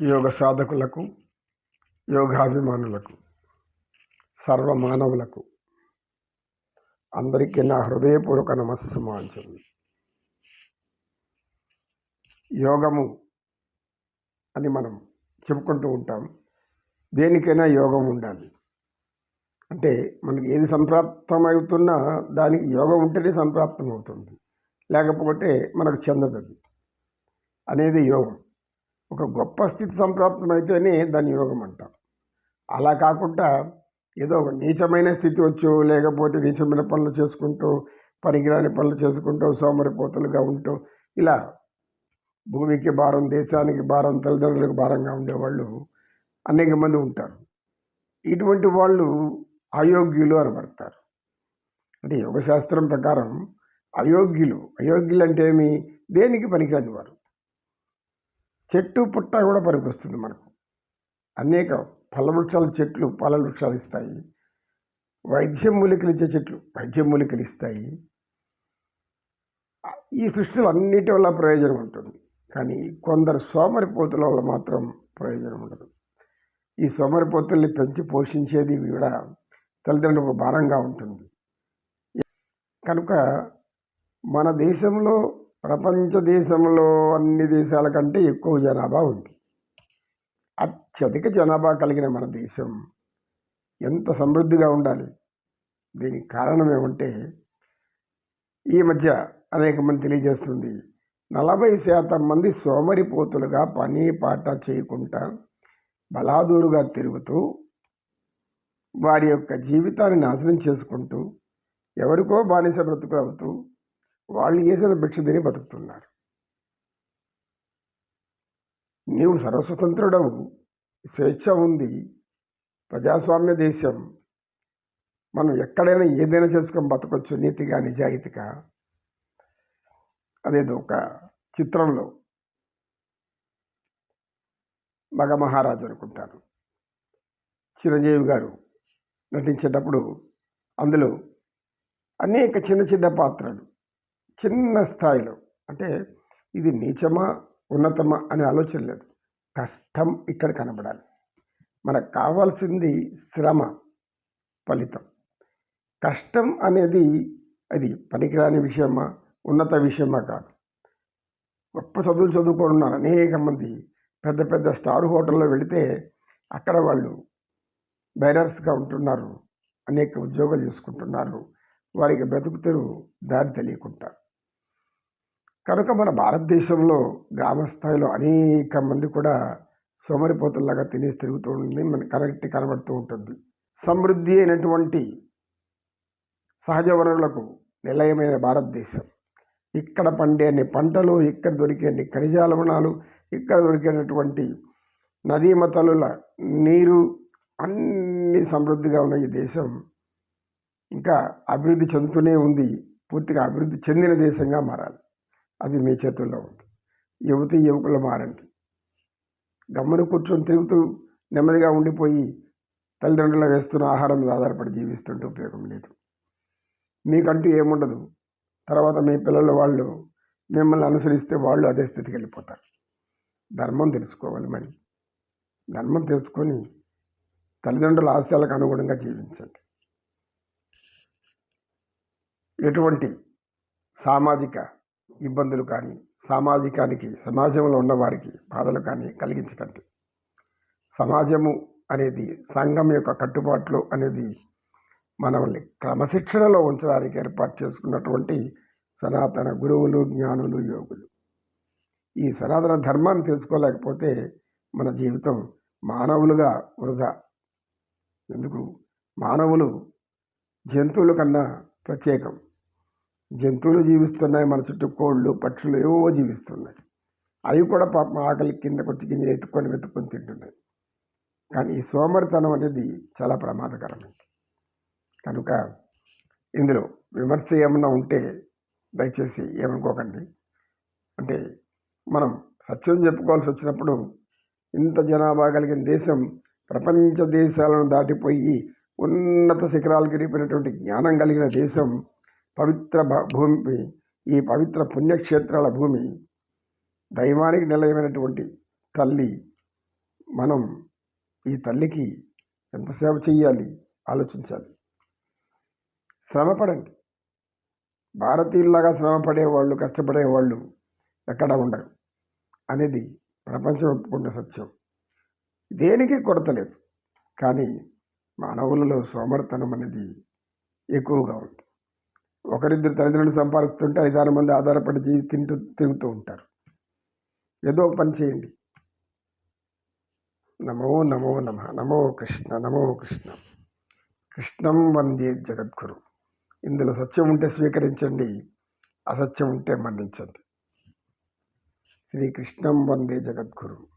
యోగ సాధకులకు యోగాభిమానులకు సర్వ మానవులకు అందరికీ నా హృదయపూర్వక నమస్సుమాంజలి. యోగము అని మనం చెప్పుకుంటూ ఉంటాం. దేనికైనా యోగం ఉండాలి. అంటే మనకి ఏది సంప్రాప్తమవుతున్నా దానికి యోగం ఉంటేనే సంప్రాప్తం అవుతుంది లేకపోతే మనకు చెందదు అది అనేది యోగం. ఒక గొప్ప స్థితి సంప్రాప్తమైతేనే దాన్ని యోగం అంటాం. అలా కాకుండా ఏదో ఒక నీచమైన స్థితి వచ్చో లేకపోతే నీచమైన పనులు చేసుకుంటూ పనికిరాని పనులు చేసుకుంటూ సోమరిపోతలుగా ఉంటూ ఇలా భూమికి భారం దేశానికి భారం తల్లిదండ్రులకు భారంగా ఉండేవాళ్ళు అనేక మంది ఉంటారు. ఇటువంటి వాళ్ళు అయోగ్యులు అనబడతారు అంటే యోగశాస్త్రం ప్రకారం అయోగ్యులు అయోగ్యులు అంటే ఏమి? దేనికి పనికిరాని వారు. చెట్టు పుట్ట కూడా పనికొస్తుంది మనకు. అనేక ఫలవృక్షాలు చెట్లు ఫలవృక్షాలు ఇస్తాయి. వైద్యం మూలికలు ఇచ్చే చెట్లు వైద్యం మూలికలు ఇస్తాయి. ఈ సృష్టిలో అన్నిటి వల్ల ప్రయోజనం ఉంటుంది. కానీ కొందరు సోమరిపోతుల వల్ల మాత్రం ప్రయోజనం ఉండదు. ఈ సోమరిపోతుల్ని పెంచి పోషించేది కూడా తల్లిదండ్రులకు భారంగా ఉంటుంది. కనుక మన దేశంలో ప్రపంచ దేశంలో అన్ని దేశాల కంటే ఎక్కువ జనాభా ఉంది. అత్యధిక జనాభా కలిగిన మన దేశం ఎంత సమృద్ధిగా ఉండాలి? దీనికి కారణం ఏమంటే ఈ మధ్య అనేక మంది తెలియజేస్తుంది నలభై శాతం మంది సోమరిపోతులుగా పని పాట చేయకుండా బలాదూరుగా తిరుగుతూ వారి యొక్క జీవితాన్ని నాశనం చేసుకుంటూ ఎవరికో బానిస బ్రతుకు అవుతూ వాళ్ళు చేసిన భిక్ష తిని బతుకుతున్నారు. నీవు సర్వస్వతంత్రుడవు స్వేచ్ఛ ఉంది ప్రజాస్వామ్య దేశం. మనం ఎక్కడైనా ఏదైనా చేసుకొని బతకొచ్చు నీతిగా నిజాయితీగా. అదేదో ఒక చిత్రంలో మగ మహారాజు అనుకుంటారు. చిరంజీవి గారు నటించేటప్పుడు అందులో అనేక చిన్న చిన్న పాత్రలు చిన్న స్థాయిలో. అంటే ఇది నీచమా ఉన్నతమా అనే ఆలోచన లేదు. కష్టం ఇక్కడ కనబడాలి. మనకు కావాల్సింది శ్రమ ఫలితం. కష్టం అనేది అది పనికిరాని విషయమా ఉన్నత విషయమా కాదు. గొప్ప చదువులు చదువుకుంటున్నారు అనేక మంది పెద్ద పెద్ద స్టార్ హోటల్లో వెళితే అక్కడ వాళ్ళు బైనర్స్గా ఉంటున్నారు అనేక ఉద్యోగాలు చేసుకుంటున్నారు వారికి బ్రతుకుతారు దారి తెలియకుండా కనుక మన భారతదేశంలో గ్రామ స్థాయిలో అనేక మంది కూడా సోమరిపోతుల్లాగా తినేసి తిరుగుతూ ఉంటుంది మన కరెక్ట్ కనబడుతూ ఉంటుంది. సమృద్ధి అయినటువంటి సహజ వనరులకు నిలయమైన భారతదేశం. ఇక్కడ పండే అన్ని పంటలు ఇక్కడ దొరికే అన్ని ఖనిజ లవణాలు ఇక్కడ దొరికేటటువంటి నదీమతలుల నీరు అన్ని సమృద్ధిగా ఉన్న ఈ దేశం ఇంకా అభివృద్ధి చెందుతూనే ఉంది. పూర్తిగా అభివృద్ధి చెందిన దేశంగా మారాలి. అది మీ చేతుల్లో ఉంది యువతి యువకులు మారండి. గమ్మున కూర్చొని తిరుగుతూ నెమ్మదిగా ఉండిపోయి తల్లిదండ్రులు వేస్తున్న ఆహారం మీద ఆధారపడి జీవిస్తుంటే ఉపయోగం లేదు. మీకంటూ ఏముండదు. తర్వాత మీ పిల్లల వాళ్ళు మిమ్మల్ని అనుసరిస్తే వాళ్ళు అదే స్థితికి వెళ్ళిపోతారు. ధర్మం తెలుసుకోవాలి మరి. ధర్మం తెలుసుకొని తల్లిదండ్రుల ఆశయాలకు అనుగుణంగా జీవించండి. ఎటువంటి సామాజిక ఇబ్బందులు కానీ సామాజికానికి సమాజంలో ఉన్నవారికి బాధలు కానీ కలిగించకండి. సమాజము అనేది సంఘం యొక్క కట్టుబాట్లు అనేది మనల్ని క్రమశిక్షణలో ఉంచడానికి ఏర్పాటు చేసుకున్నటువంటి సనాతన గురువులు జ్ఞానులు యోగులు. ఈ సనాతన ధర్మాన్ని తెలుసుకోలేకపోతే మన జీవితం మానవులుగా వృధా. ఎందుకు? మానవులు జంతువుల కన్నా ప్రత్యేకం. జంతువులు జీవిస్తున్నాయి మన చుట్టూ కోళ్ళు పక్షులు ఏవో జీవిస్తున్నాయి. అవి కూడా పాపం ఆకలి కిందకు వచ్చి గింజలు ఎత్తుకొని వెతుక్కొని తింటున్నాయి. కానీ ఈ సోమరితనం అనేది చాలా ప్రమాదకరమైంది. కనుక ఇందులో విమర్శ ఏమన్నా ఉంటే దయచేసి ఏమనుకోకండి. అంటే మనం సత్యం చెప్పుకోవాల్సి వచ్చినప్పుడు ఇంత జనాభా కలిగిన దేశం ప్రపంచ దేశాలను దాటిపోయి ఉన్నత శిఖరాలు గిరిపోయినటువంటి జ్ఞానం కలిగిన దేశం పవిత్ర భూమి ఈ పవిత్ర పుణ్యక్షేత్రాల భూమి దైవానికి నిలయమైనటువంటి తల్లి. మనం ఈ తల్లికి ఎంత సేవ చేయాలి ఆలోచించాలి. శ్రమపడండి. భారతీయుల్లాగా శ్రమపడేవాళ్ళు వాళ్ళు కష్టపడే వాళ్ళు ఎక్కడ ఉండరు. అనేది ప్రపంచం ఒప్పుకున్న సత్యం. దేనికి కొరత లేదు. కానీ మానవులలో సోమర్తనం అనేది ఎక్కువగా ఉంది. ఒకరిద్దరు తల్లిదండ్రులు సంపాదిస్తుంటే ఐదారు మంది ఆధారపడి జీవి తింటూ తిరుగుతూ ఉంటారు. ఏదో పని చేయండి. నమో నమో నమ నమో కృష్ణ నమో కృష్ణ. కృష్ణం వందే జగద్గురు. ఇందులో సత్యం ఉంటే స్వీకరించండి అసత్యం ఉంటే మన్నించండి. శ్రీకృష్ణం వందే జగద్గురు.